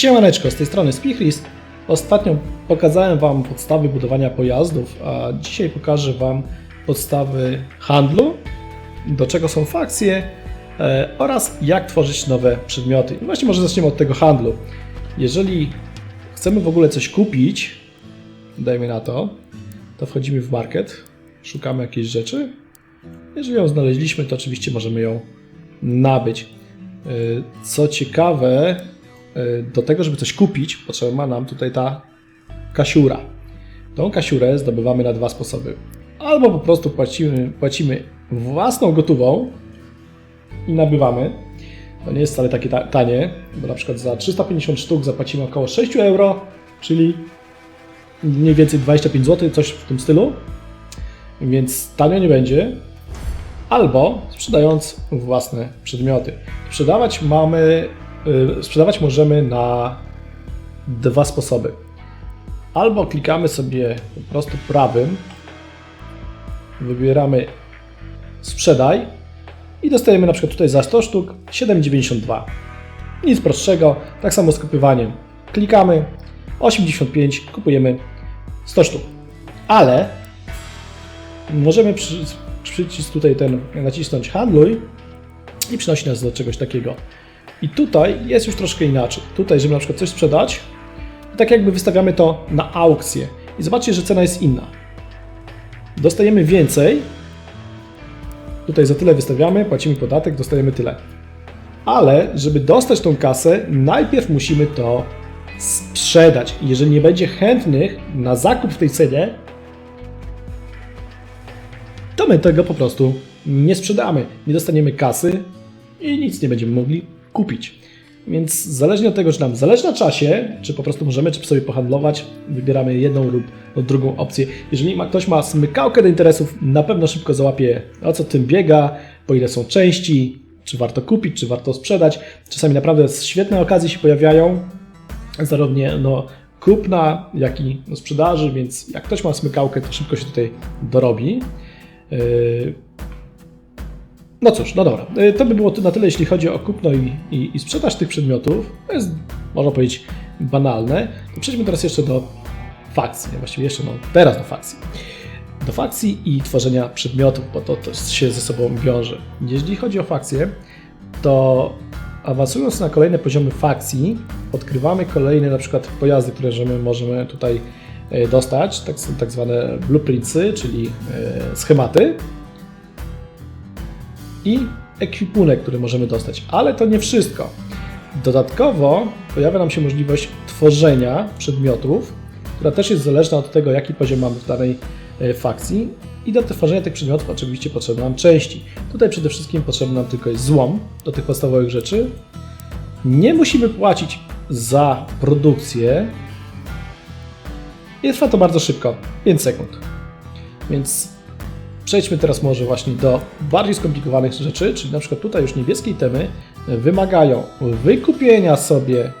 Siemaneczko, z tej strony Spichris. Ostatnio pokazałem Wam podstawy budowania pojazdów, a dzisiaj pokażę Wam podstawy handlu, do czego są fakcje e, oraz jak tworzyć nowe przedmioty. I właśnie może zaczniemy od tego handlu. Jeżeli chcemy w ogóle coś kupić, dajmy na to, to wchodzimy w market, szukamy jakiejś rzeczy. Jeżeli ją znaleźliśmy, to oczywiście możemy ją nabyć. E, Co ciekawe, do tego, żeby coś kupić, potrzebna nam tutaj ta kasiura. Tą kasiurę zdobywamy na dwa sposoby. Albo po prostu płacimy, płacimy własną gotową i nabywamy. To nie jest wcale takie ta- tanie, bo na przykład za 350 sztuk zapłacimy około 6 euro, czyli mniej więcej 25 zł, coś w tym stylu. Więc tanio nie będzie. Albo sprzedając własne przedmioty. Sprzedawać mamy, sprzedawać możemy na dwa sposoby. Albo klikamy sobie po prostu prawym, wybieramy sprzedaj i dostajemy na przykład tutaj za 100 sztuk 7,92. Nic prostszego, tak samo z kupywaniem. Klikamy 85, kupujemy 100 sztuk. Ale możemy przy, tutaj ten nacisnąć handluj i przynosi nas do czegoś takiego. I tutaj jest już troszkę inaczej. Tutaj, żeby na przykład coś sprzedać, tak jakby wystawiamy to na aukcję. I zobaczcie, że cena jest inna. Dostajemy więcej. Tutaj za tyle wystawiamy, płacimy podatek, dostajemy tyle. Ale, żeby dostać tą kasę, najpierw musimy to sprzedać. Jeżeli nie będzie chętnych na zakup w tej cenie, to my tego po prostu nie sprzedamy. Nie dostaniemy kasy i nic nie będziemy mogli kupić. Więc zależnie od tego, czy nam zależy na czasie, czy po prostu możemy czy sobie pohandlować, wybieramy jedną lub drugą opcję. Jeżeli ma, ktoś ma smykałkę do interesów, na pewno szybko załapie o co tym biega, po ile są części, czy warto kupić, czy warto sprzedać. Czasami naprawdę świetne okazje się pojawiają, zarówno no, kupna, jak i no, sprzedaży, więc jak ktoś ma smykałkę, to szybko się tutaj dorobi. Yy, no cóż, no dobra. Y, To by było na tyle, jeśli chodzi o kupno i, i, i sprzedaż tych przedmiotów. To jest, można powiedzieć, banalne. To przejdźmy teraz jeszcze do fakcji. Właściwie jeszcze, no teraz do fakcji. Do fakcji i tworzenia przedmiotów, bo to, to się ze sobą wiąże. Jeśli chodzi o fakcje, to awansując na kolejne poziomy fakcji, odkrywamy kolejne na przykład pojazdy, które możemy, możemy tutaj e, dostać, tak, tak zwane blueprintsy, czyli e, schematy i ekwipunek, który możemy dostać. Ale to nie wszystko. Dodatkowo pojawia nam się możliwość tworzenia przedmiotów, która też jest zależna od tego, jaki poziom mamy w danej e, fakcji. I do tworzenia tych przedmiotów oczywiście potrzebne nam części. Tutaj przede wszystkim potrzebny nam tylko jest złom do tych podstawowych rzeczy. Nie musimy płacić za produkcję. I trwa to bardzo szybko, 5 sekund. Więc Przejdźmy teraz może właśnie do bardziej skomplikowanych rzeczy, czyli na przykład tutaj już niebieskie itemy wymagają wykupienia sobie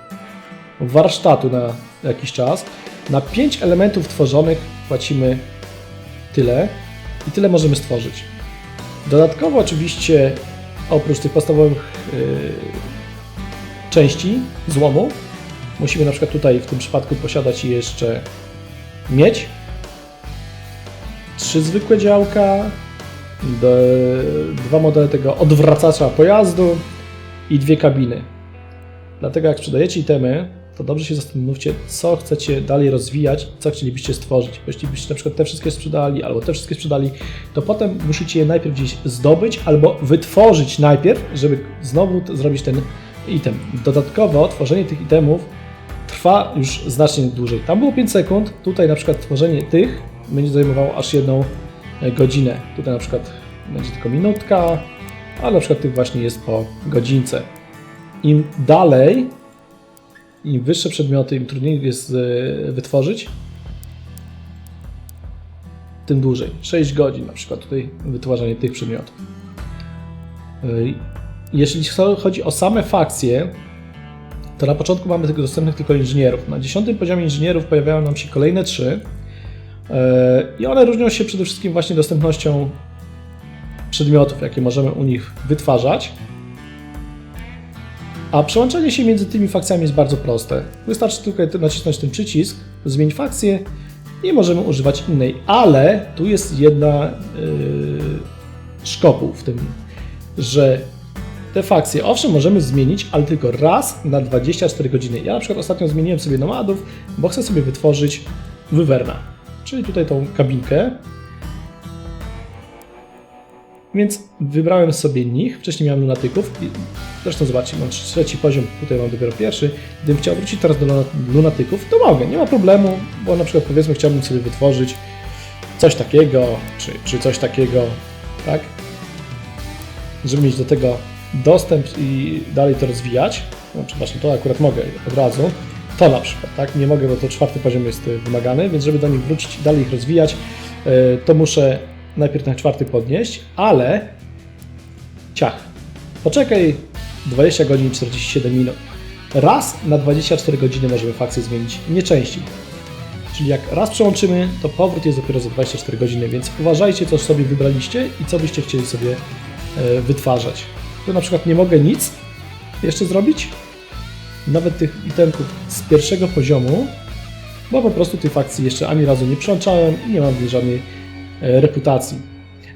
warsztatu na jakiś czas. Na 5 elementów tworzonych płacimy tyle i tyle możemy stworzyć. Dodatkowo oczywiście oprócz tych podstawowych yy, części złomu musimy na przykład tutaj w tym przypadku posiadać jeszcze miedź, trzy zwykłe działka, dwa modele tego odwracacza pojazdu i dwie kabiny. Dlatego jak sprzedajecie itemy, to dobrze się zastanówcie, co chcecie dalej rozwijać, co chcielibyście stworzyć. Bo Jeśli byście na przykład te wszystkie sprzedali, albo te wszystkie sprzedali, to potem musicie je najpierw gdzieś zdobyć, albo wytworzyć najpierw, żeby znowu zrobić ten item. Dodatkowo tworzenie tych itemów trwa już znacznie dłużej. Tam było 5 sekund, tutaj na przykład tworzenie tych będzie zajmowało aż jedną e, godzinę. Tutaj na przykład będzie tylko minutka, a na przykład tych właśnie jest po godzince. Im dalej, im wyższe przedmioty, im trudniej jest e, wytworzyć, tym dłużej. 6 godzin na przykład tutaj wytwarzanie tych przedmiotów. E, Jeśli chodzi o same fakcje, to na początku mamy tylko dostępnych tylko inżynierów. Na 10 poziomie inżynierów pojawiają nam się kolejne trzy. E, I one różnią się przede wszystkim właśnie dostępnością przedmiotów, jakie możemy u nich wytwarzać. A przełączanie się między tymi fakcjami jest bardzo proste. Wystarczy tylko nacisnąć ten przycisk, zmień fakcję i możemy używać innej. Ale tu jest jedna yy, szkopuł w tym, że te fakcje, owszem, możemy zmienić, ale tylko raz na 24 godziny. Ja na przykład ostatnio zmieniłem sobie nomadów, bo chcę sobie wytworzyć wywerna, czyli tutaj tą kabinkę. Więc wybrałem sobie nich, wcześniej miałem lunatyków, zresztą zobaczcie, mam trzeci poziom, tutaj mam dopiero pierwszy. Gdybym chciał wrócić teraz do lunatyków, to mogę, nie ma problemu, bo na przykład powiedzmy chciałbym sobie wytworzyć coś takiego, czy, czy coś takiego, tak? Żeby mieć do tego dostęp i dalej to rozwijać, no przepraszam, to akurat mogę od razu, to na przykład, tak, nie mogę, bo to czwarty poziom jest y, wymagany, więc żeby do nich wrócić dalej ich rozwijać, y, to muszę najpierw na czwarty podnieść, ale ciach, poczekaj 20 godzin 47 minut. Raz na 24 godziny możemy fakcję zmienić, nie częściej. Czyli jak raz przełączymy, to powrót jest dopiero za 24 godziny, więc uważajcie, co sobie wybraliście i co byście chcieli sobie y, wytwarzać. Tu na przykład nie mogę nic jeszcze zrobić, nawet tych itemków z pierwszego poziomu, bo po prostu tej fakcji jeszcze ani razu nie przełączałem i nie mam w niej żadnej e, reputacji.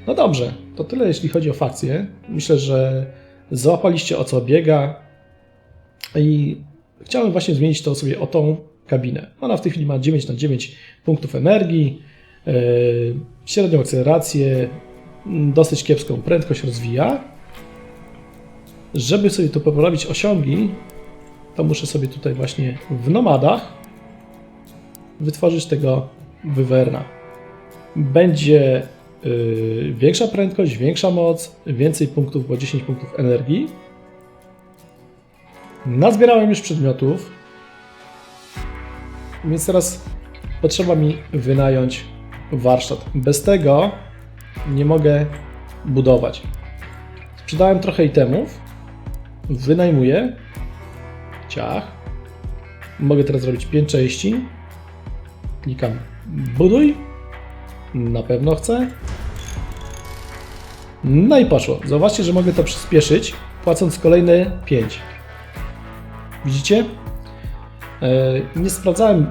No dobrze, to tyle jeśli chodzi o fakcję. Myślę, że załapaliście o co biega i chciałem właśnie zmienić to sobie o tą kabinę. Ona w tej chwili ma 9 na 9 punktów energii, yy, średnią akcelerację, dosyć kiepską prędkość rozwija. Żeby sobie tu poprawić osiągi, to muszę sobie tutaj właśnie w nomadach wytworzyć tego wywerna. Będzie yy, większa prędkość, większa moc, więcej punktów, bo 10 punktów energii. Nazbierałem już przedmiotów, więc teraz potrzeba mi wynająć warsztat. Bez tego nie mogę budować. Sprzedałem trochę itemów, wynajmuję ciach. Mogę teraz zrobić 5 części. Klikam buduj. Na pewno chcę. No i poszło. Zobaczcie, że mogę to przyspieszyć, płacąc kolejne 5. Widzicie? E, nie sprawdzałem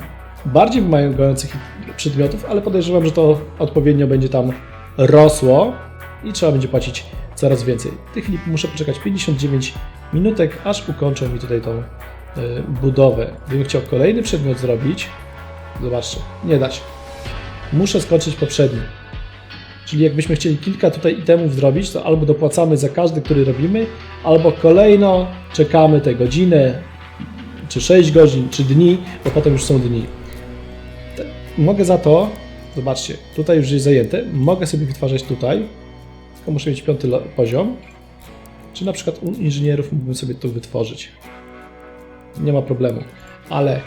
bardziej wymagających przedmiotów, ale podejrzewam, że to odpowiednio będzie tam rosło i trzeba będzie płacić coraz więcej. W tej chwili muszę poczekać 59 minutek, aż ukończą mi tutaj tą y, budowę. Gdybym chciał kolejny przedmiot zrobić, zobaczcie, nie da się. Muszę skończyć poprzedni. Czyli jakbyśmy chcieli kilka tutaj itemów zrobić, to albo dopłacamy za każdy, który robimy, albo kolejno czekamy te godzinę, czy 6 godzin, czy dni, bo potem już są dni. Mogę za to, zobaczcie, tutaj już jest zajęte, mogę sobie wytwarzać tutaj, tylko muszę mieć piąty poziom, czy na przykład u inżynierów mógłbym sobie to wytworzyć. Nie ma problemu. Ale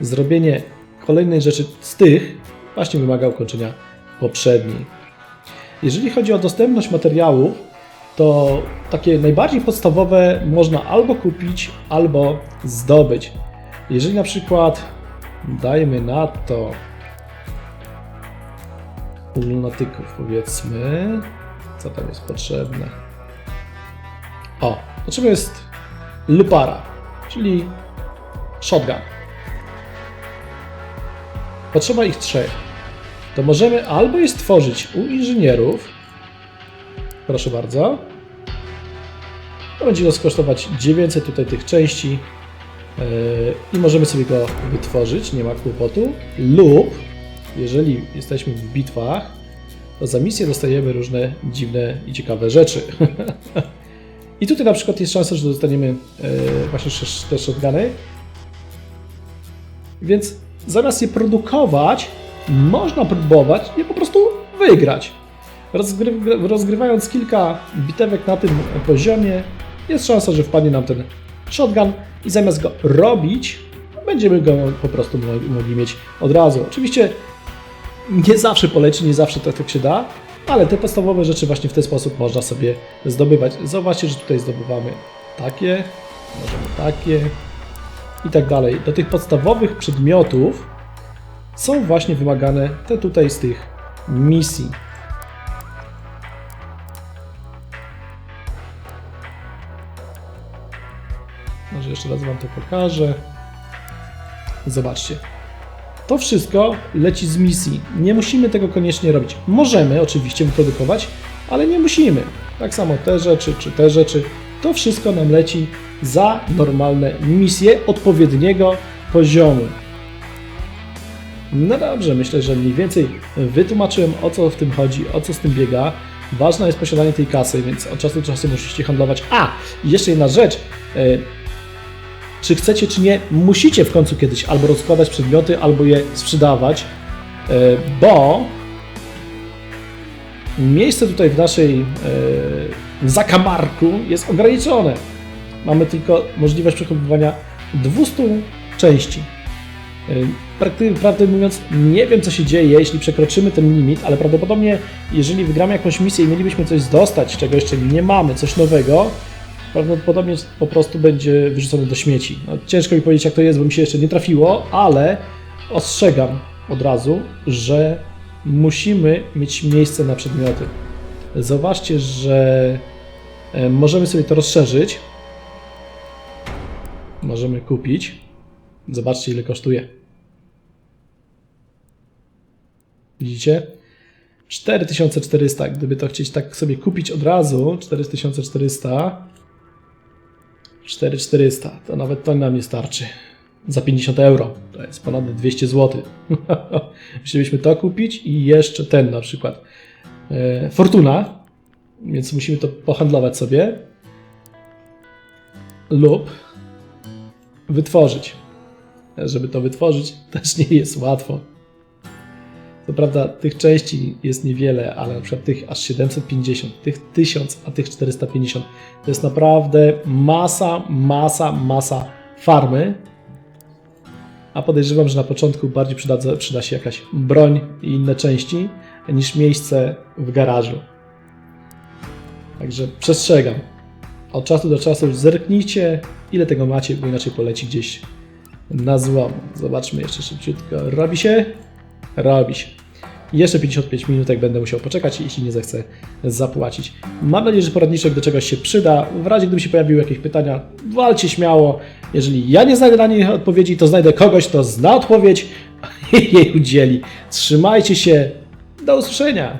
zrobienie kolejnej rzeczy z tych właśnie wymaga ukończenia poprzedniej. Jeżeli chodzi o dostępność materiałów, to takie najbardziej podstawowe można albo kupić, albo zdobyć. Jeżeli na przykład dajmy na to lunatyków powiedzmy, co tam jest potrzebne. O, potrzebna jest lupara, czyli shotgun. Potrzeba ich trzech. To możemy albo je stworzyć u inżynierów. Proszę bardzo. To będzie nas kosztować 900 tutaj tych części. Yy, I możemy sobie go wytworzyć, nie ma kłopotu. Lub, jeżeli jesteśmy w bitwach, to za misję dostajemy różne dziwne i ciekawe rzeczy. I tutaj na przykład jest szansa, że dostaniemy e, właśnie te shotguny. Więc zamiast je produkować, można próbować je po prostu wygrać. Rozgry rozgrywając kilka bitewek na tym poziomie, jest szansa, że wpadnie nam ten shotgun i zamiast go robić, będziemy go po prostu mogli mieć od razu. Oczywiście nie zawsze poleci, nie zawsze tak, tak się da, ale te podstawowe rzeczy właśnie w ten sposób można sobie zdobywać. Zobaczcie, że tutaj zdobywamy takie, możemy takie i tak dalej. Do tych podstawowych przedmiotów są właśnie wymagane te tutaj z tych misji. Może jeszcze raz Wam to pokażę. Zobaczcie. To wszystko leci z misji. Nie musimy tego koniecznie robić. Możemy oczywiście wyprodukować, ale nie musimy. Tak samo te rzeczy, czy te rzeczy. To wszystko nam leci za normalne misje odpowiedniego poziomu. No dobrze, myślę, że mniej więcej wytłumaczyłem o co w tym chodzi, o co z tym biega. Ważne jest posiadanie tej kasy, więc od czasu do czasu musicie handlować. A, jeszcze jedna rzecz. E, Czy chcecie, czy nie, musicie w końcu kiedyś albo rozkładać przedmioty, albo je sprzedawać, e, bo miejsce tutaj w naszej e, zakamarku jest ograniczone. Mamy tylko możliwość przechowywania 200 części. Praktycznie, prawdę mówiąc, nie wiem co się dzieje, jeśli przekroczymy ten limit, ale prawdopodobnie, jeżeli wygramy jakąś misję i mielibyśmy coś dostać, czego jeszcze nie mamy, coś nowego, prawdopodobnie po prostu będzie wyrzucony do śmieci. No, ciężko mi powiedzieć, jak to jest, bo mi się jeszcze nie trafiło, ale ostrzegam od razu, że musimy mieć miejsce na przedmioty. Zauważcie, że e, możemy sobie to rozszerzyć. Możemy kupić. Zobaczcie, ile kosztuje. Widzicie? 4400. Gdyby to chcieć tak sobie kupić od razu, 4400, 4400, to nawet to nam nie starczy. Za 50 euro. To jest ponad 200 zł. Musielibyśmy to kupić i jeszcze ten na przykład. E, Fortuna, więc musimy to pohandlować sobie. Lub wytworzyć. Żeby to wytworzyć, też nie jest łatwo. Co prawda tych części jest niewiele, ale na przykład tych aż 750, tych 1000, a tych 450 to jest naprawdę masa, masa, masa farmy. A podejrzewam, że na początku bardziej przyda, przyda się jakaś broń i inne części niż miejsce w garażu. Także przestrzegam. Od czasu do czasu zerknijcie, ile tego macie, bo inaczej poleci gdzieś na złom. Zobaczmy jeszcze szybciutko. Robi się? Robi się. Jeszcze 55 minutek będę musiał poczekać, jeśli nie zechcę zapłacić. Mam nadzieję, że poradniczek do czegoś się przyda. W razie gdyby się pojawiły jakieś pytania, walcie śmiało. Jeżeli ja nie znajdę na nich odpowiedzi, to znajdę kogoś, kto zna odpowiedź i jej udzieli. Trzymajcie się. Do usłyszenia.